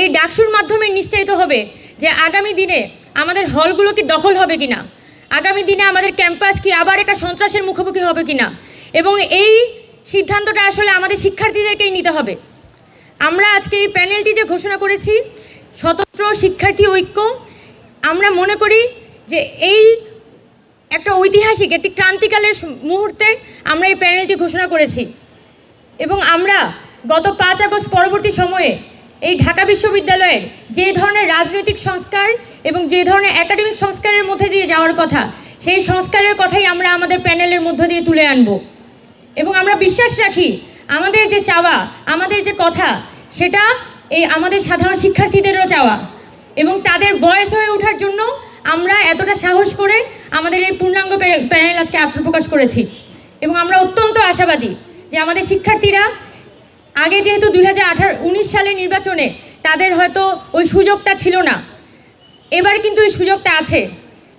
এই ডাকসুর মাধ্যমে নিশ্চিত হবে যে আগামী দিনে আমাদের হলগুলো কি দখল হবে কিনা? আগামী দিনে আমাদের ক্যাম্পাস কি আবার একটা সন্ত্রাসের মুখোমুখি হবে কিনা? এবং এই সিদ্ধান্তটা আসলে আমাদের শিক্ষার্থীদেরকেই নিতে হবে। আমরা আজকে এই প্যানেলটি যে ঘোষণা করেছি, স্বতন্ত্র শিক্ষার্থী ঐক্য, আমরা মনে করি যে এই একটা ঐতিহাসিক, একটি ক্রান্তিকালের মুহূর্তে আমরা এই প্যানেলটি ঘোষণা করেছি। এবং আমরা গত পাঁচ আগস্ট পরবর্তী সময়ে এই ঢাকা বিশ্ববিদ্যালয়ের যে ধরনের রাজনৈতিক সংস্কার এবং যে ধরনের একাডেমিক সংস্কারের মধ্যে দিয়ে যাওয়ার কথা, সেই সংস্কারের কথাই আমরা আমাদের প্যানেলের মধ্য দিয়ে তুলে আনব। এবং আমরা বিশ্বাস রাখি, আমাদের যে চাওয়া, আমাদের যে কথা, সেটা এই আমাদের সাধারণ শিক্ষার্থীদেরও চাওয়া। এবং তাদের বয়স হয়ে ওঠার জন্য আমরা এতটা সাহস করে আমাদের এই পূর্ণাঙ্গ প্যা- প্যানেল আজকে আত্মপ্রকাশ করেছি। এবং আমরা অত্যন্ত আশাবাদী যে আমাদের শিক্ষার্থীরা আগে যেহেতু দুই হাজার সালের নির্বাচনে তাদের হয়তো ওই সুযোগটা ছিল না। এবার কিন্তু এই সুযোগটা আছে।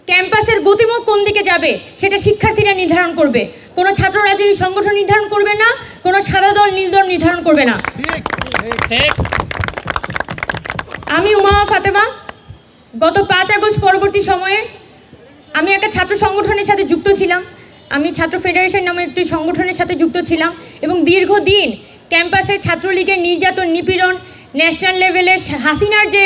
ক্যাম্পাসের গতিমুখ কোন দিকে যাবে, সেটা শিক্ষার্থীরা নির্ধারণ করবে। কোনো ছাত্র রাজনীতি সংগঠন নির্ধারণ করবে না, কোনো সাদা দল, নীল দল নির্ধারণ করবে না। আমি উমা ফাতেমা, গত পাঁচ আগস্ট পরবর্তী সময়ে আমি একটা ছাত্র সংগঠনের সাথে যুক্ত ছিলাম। আমি ছাত্র ফেডারেশন নামে একটি সংগঠনের সাথে যুক্ত ছিলাম এবং দীর্ঘদিন ক্যাম্পাসে ছাত্রলীগের নির্যাতন নিপীড়ন ন্যাশনাল লেভেলের হাসিনার যে